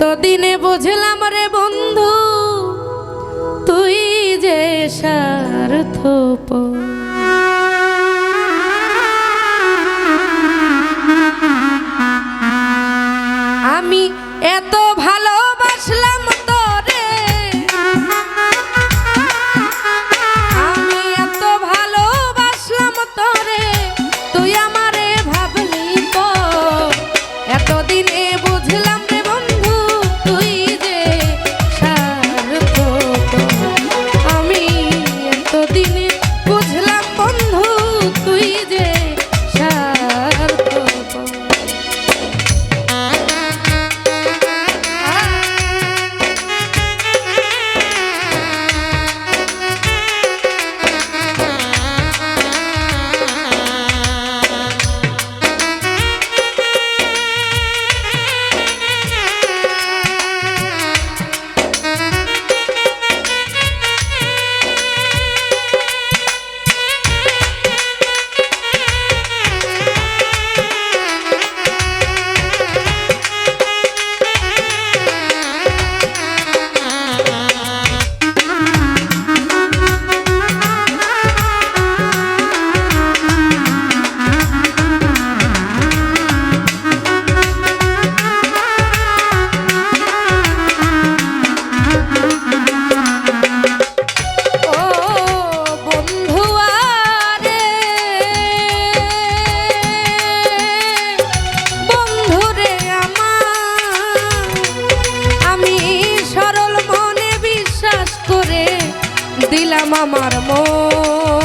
তদিনে বুঝলাম রে বন্ধু তুই যে সার্থপর দিলাম আমার মন।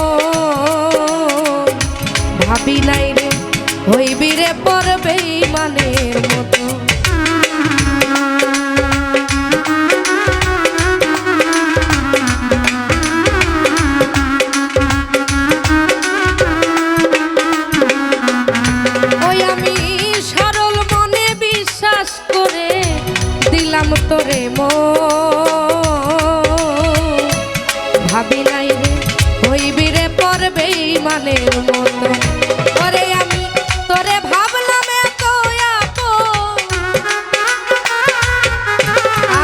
বিমানের মতো। ওরে আমি তোরে ভাবলাম এত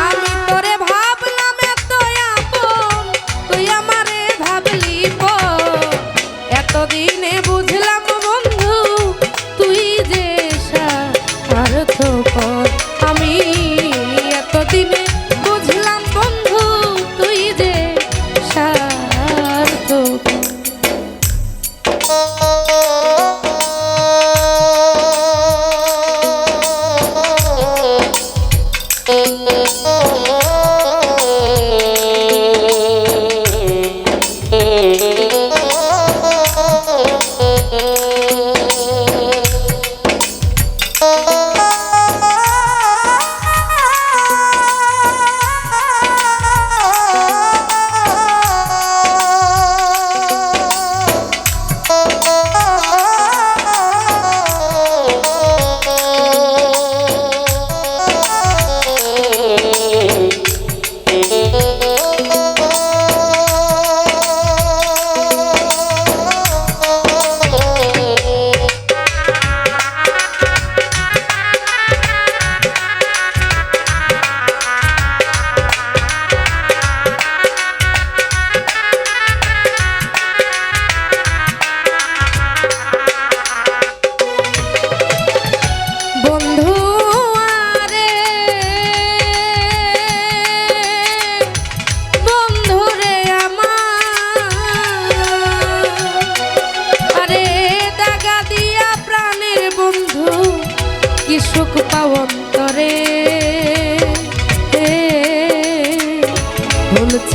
আমি তোরে ভাবলাম এত তুই আমারে ভাবলি এতদিন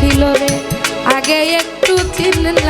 ছিল রে। আগে একটু চিনলাম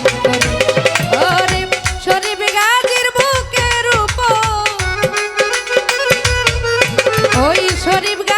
What Sorry,